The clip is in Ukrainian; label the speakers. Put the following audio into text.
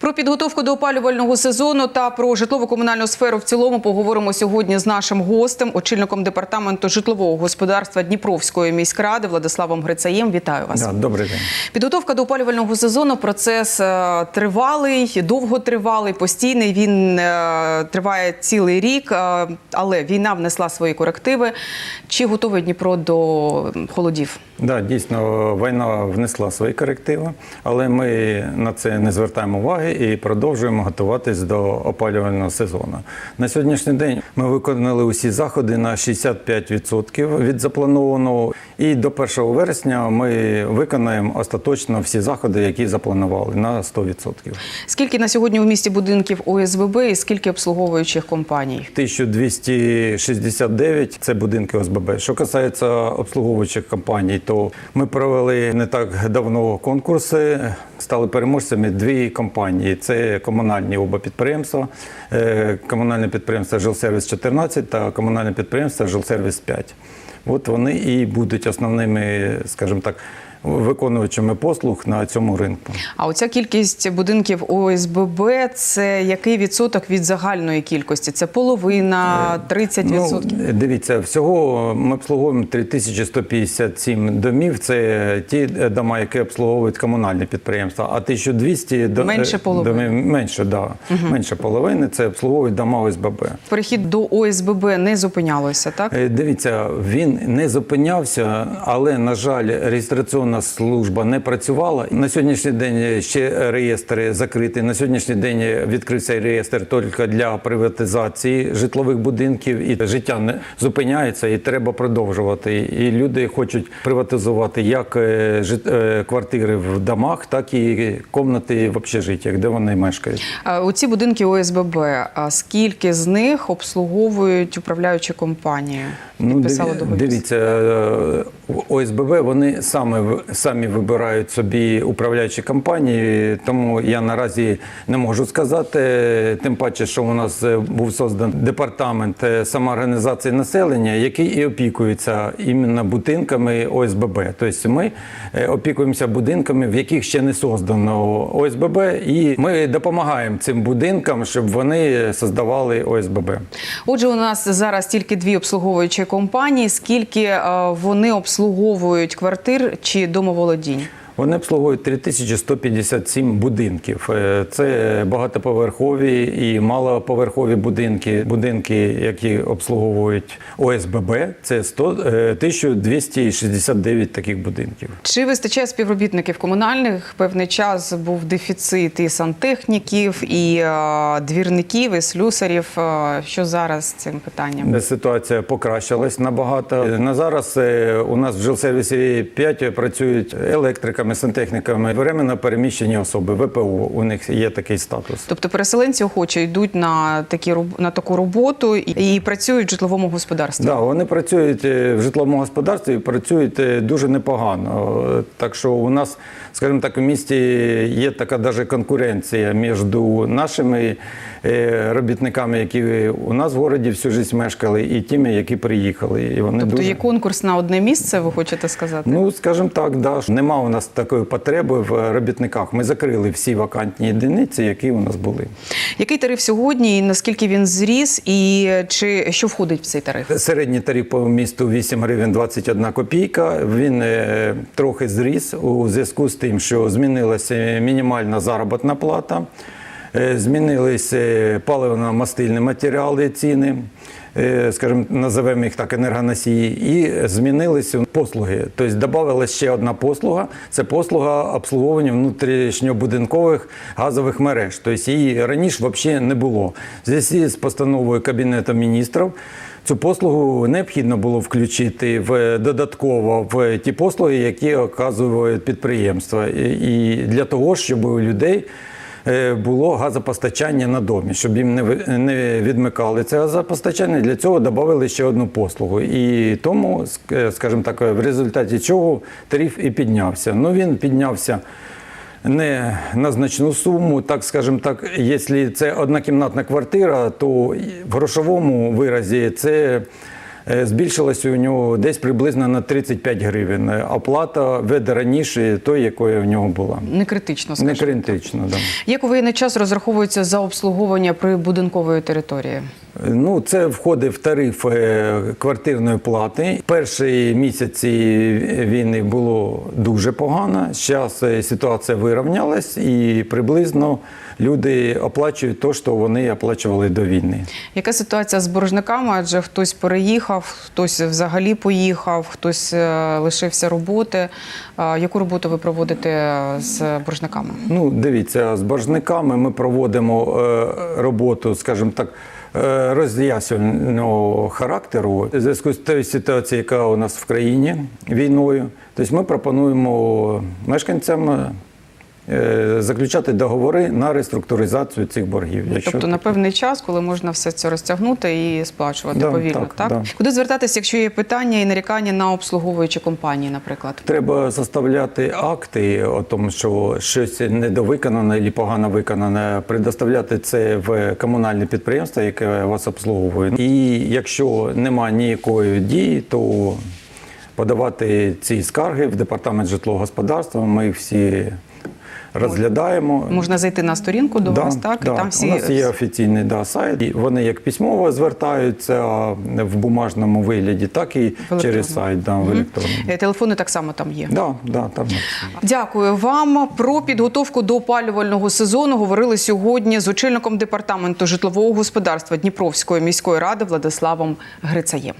Speaker 1: Про підготовку до опалювального сезону та про житлово-комунальну сферу в цілому поговоримо сьогодні з нашим гостем, очільником департаменту житлового господарства Дніпровської міськради Владиславом Грицаєм. Вітаю вас.
Speaker 2: Да, добрий день.
Speaker 1: Підготовка до опалювального сезону процес е, тривалий, довготривалий, постійний. Він е, триває цілий рік, е, але війна внесла свої корективи. Чи готовий Дніпро до холодів?
Speaker 2: Да, дійсно, війна внесла свої корективи, але ми на це не звертаємо уваги і продовжуємо готуватись до опалювального сезону. На сьогоднішній день ми виконали усі заходи на 65% від запланованого, і до 1 вересня ми виконаємо остаточно всі заходи, які запланували на 100%.
Speaker 1: Скільки на сьогодні у місті будинків ОСББ і скільки обслуговуючих компаній?
Speaker 2: 1269 – це будинки ОСББ. Що касається обслуговуючих компаній, то ми провели не так давно конкурси. Стали переможцями дві компанії. Це комунальні оба підприємства. Е, Комунальне підприємство Жилсервіс 14 та комунальне підприємство Жилсервіс 5. От вони і будуть основними, скажімо так, виконувачами послуг на цьому ринку.
Speaker 1: А оця кількість будинків ОСББ це який відсоток від загальної кількості? Це половина, 30 відсотків?
Speaker 2: Ну, дивіться, всього ми обслуговуємо 3157 домів. Це ті дома, які обслуговують комунальні підприємства. А 1200 до-
Speaker 1: Менше половини.
Speaker 2: домів менше, да, менше половини. Це обслуговують дома ОСББ.
Speaker 1: Перехід до ОСББ не зупинялося, так?
Speaker 2: Е, Дивіться, він не зупинявся, але на жаль, реєстраційна служба не працювала. На сьогоднішній день ще реєстр закритий. На сьогоднішній день відкрився реєстр тільки для приватизації житлових будинків, і життя не зупиняється, і треба продовжувати. І люди хочуть приватизувати як е, е, квартири в домах, так і кімнати в общежиттях, де вони мешкають.
Speaker 1: А Оці будинки ОСББ, а скільки з них обслуговують управляючі компанії? Підписали
Speaker 2: диві-
Speaker 1: договір?
Speaker 2: Дивіться, е, ОСББ вони саме самі вибирають собі управляючі компанії, тому я наразі не можу сказати. Тим паче, що у нас е, був создан департамент е, самоорганізації населення, який і опікується іменно будинками ОСББ. Тобто ми е, опікуємося будинками, в яких ще не создано ОСББ, і ми допомагаємо цим будинкам, щоб вони создавали ОСББ.
Speaker 1: Отже, у нас зараз тільки дві обслуговуючі компанії. Скільки вони обслуговують квартир чи домоволодінь?
Speaker 2: Вони обслуговують 3157 будинків. Е, Це багатоповерхові і малоповерхові будинки. Будинки, які обслуговують ОСББ, це 100, е, 1269 таких будинків.
Speaker 1: Чи вистачає співробітників комунальних? Певний час був дефіцит і сантехніків, і е, двірників, і слюсарів. Е, Що зараз з цим питанням?
Speaker 2: Ситуація покращилась набагато. На зараз е, у нас в жилсервісі 5 працюють електриками, сантехніками, временно переміщені особи, ВПО. У них є такий статус.
Speaker 1: Тобто переселенці охоче йдуть на такі на таку роботу і, і працюють в житловому господарстві.
Speaker 2: Да, вони працюють е, в житловому господарстві, і працюють е, дуже непогано. Так що у нас, скажімо так, у місті є така даже конкуренція між нашими е, робітниками, які у нас в городі всю життя мешкали, і тими, які приїхали. І вони
Speaker 1: Тобто
Speaker 2: дуже...
Speaker 1: є конкурс на одне місце, ви хочете сказати?
Speaker 2: Ну, скажімо так, да. нема у нас такої потреби в робітниках. Ми закрили всі вакантні єдиниці, які у нас були.
Speaker 1: Який тариф сьогодні, і наскільки він зріс, і чи що входить в цей тариф?
Speaker 2: Середній тариф по місту 8 гривень 21 копійка. Він е, трохи зріс у зв'язку з тим, що змінилася мінімальна заробітна плата, змінилися паливно-мастильні матеріали ціни. е, Скажімо, називаємо їх так енергоносії, і змінилися послуги. Тобто додавала ще одна послуга це послуга обслуговування внутрішньобудинкових газових мереж. Тобто її раніше взагалі не було. В зв'язку з постановою Кабінету міністрів Цю послугу необхідно було включити в додатково в ті послуги, які оказують підприємства, і для того, щоб у людей е, було газопостачання на домі, щоб їм не відмикали це газопостачання. Для цього додали ще одну послугу. І тому, скажімо так, в результаті чого тариф і піднявся. Ну він піднявся не на значну суму, так скажімо так, якщо це однокімнатна квартира, то в грошовому виразі це е, збільшилася у нього десь приблизно на 35 гривень. Е, Оплата веде раніше той, якою в нього була.
Speaker 1: Не критично,
Speaker 2: Не
Speaker 1: скажімо.
Speaker 2: критично, да.
Speaker 1: Як у воєнний час розраховується за обслуговування прибудинкової території?
Speaker 2: Ну, це входить в тариф е, квартирної плати. Перші місяці війни було дуже погано. Зараз ситуація вирівнялась і приблизно люди оплачують те, що вони оплачували до війни.
Speaker 1: Яка ситуація з боржниками? Адже хтось переїхав, хтось взагалі поїхав, хтось е, лишився роботи. Е, Яку роботу ви проводите з боржниками?
Speaker 2: Ну, дивіться, з боржниками ми проводимо е, роботу, скажімо так. Роз'яснювального характеру в зв'язку з тією ситуацією, яка у нас в країні війною. Тобто ми пропонуємо мешканцям заключати договори на реструктуризацію цих боргів. якщо
Speaker 1: Тобто на певний час, коли можна все це розтягнути і сплачувати
Speaker 2: Да,
Speaker 1: повільно,
Speaker 2: так,
Speaker 1: так?
Speaker 2: да.
Speaker 1: Куди звертатися, якщо є питання і нарікання на обслуговуючі компанії, наприклад?
Speaker 2: Треба составляти акти о тому, що щось недовиконане або погано виконане, предоставляти це в комунальне підприємство, яке вас обслуговує. І якщо немає ніякої дії, то подавати ці скарги в департамент житлового господарства. Ми всі розглядаємо.
Speaker 1: Можна зайти на сторінку до
Speaker 2: Да,
Speaker 1: вас, так?
Speaker 2: да.
Speaker 1: І там всі
Speaker 2: У нас є офіційний да, сайт. І вони як письмово звертаються в бумажному вигляді, так і через сайт да, в електронному.
Speaker 1: Е, телефони так само там є.
Speaker 2: Да, да, там.
Speaker 1: Дякую вам. Про підготовку до опалювального сезону говорили сьогодні з очільником департаменту житлового господарства Дніпровської міської ради Владиславом Грицаєм.